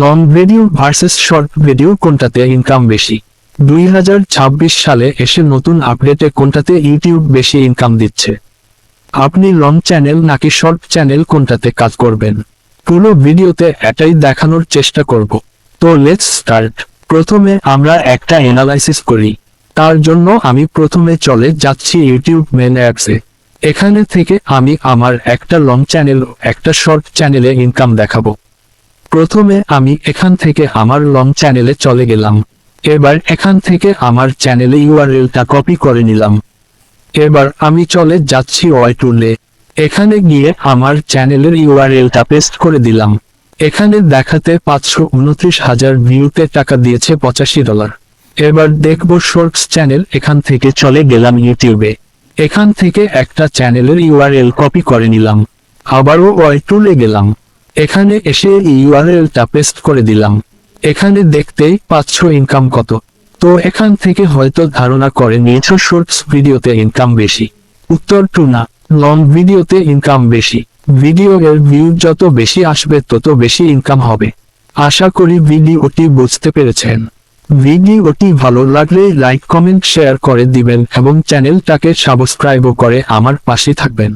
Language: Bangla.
Long video versus short video কোনটাতে ইনকাম বেশি? দুই হাজার ছাব্বিশ সালে এসে নতুন আপডেটে কোনটাতে ইউটিউব বেশি ইনকাম দিচ্ছে? আপনি লং চ্যানেল নাকি শর্ট চ্যানেল কোনটাতে কাজ করবেন? পুরো ভিডিওতে এটাই দেখানোর চেষ্টা করব। তো লেটস স্টার্ট প্রথমে আমরা একটা অ্যানালাইসিস করি। তার জন্য আমি প্রথমে চলে যাচ্ছি ইউটিউব মেন অ্যাপসে এখানে থেকে আমি আমার একটা লং চ্যানেল একটা শর্ট চ্যানেলে ইনকাম দেখাবো। প্রথমে আমি এখান থেকে আমার লং চ্যানেলে চলে গেলাম। এবার এখান থেকে আমার চ্যানেলে ইউআরএলটা কপি করে নিলাম। এবার আমি চলে যাচ্ছি ওয়াই টুলে এখানে গিয়ে আমার চ্যানেলের ইউআরএলটা পেস্ট করে দিলাম। এখানে দেখাতে পাঁচশো উনত্রিশ হাজার ভিউতে টাকা দিয়েছে পঁচাশি ডলার এবার দেখব শর্টস চ্যানেল এখান থেকে চলে গেলাম ইউটিউবে এখান থেকে একটা চ্যানেলের ইউআরএল কপি করে নিলাম। আবারও ওয়াই টুলে গেলাম। এখানে এসে ইউআরএলটা পেস্ট করে দিলাম। এখানে দেখতেই পাঁচশো ইনকাম কত। তো এখান থেকে হয়তো ধারণা করে নিয়েছো শর্টস ভিডিওতে ইনকাম বেশি। উত্তর টু না লং ভিডিওতে ইনকাম বেশি। ভিডিও এর ভিউ যত বেশি আসবে তত বেশি ইনকাম হবে। আশা করি ভিডিওটি বুঝতে পেরেছেন। ভিডিওটি ভালো লাগলে লাইক কমেন্ট শেয়ার করে দিবেন এবং চ্যানেলটাকে সাবস্ক্রাইবও করে আমার পাশে থাকবেন।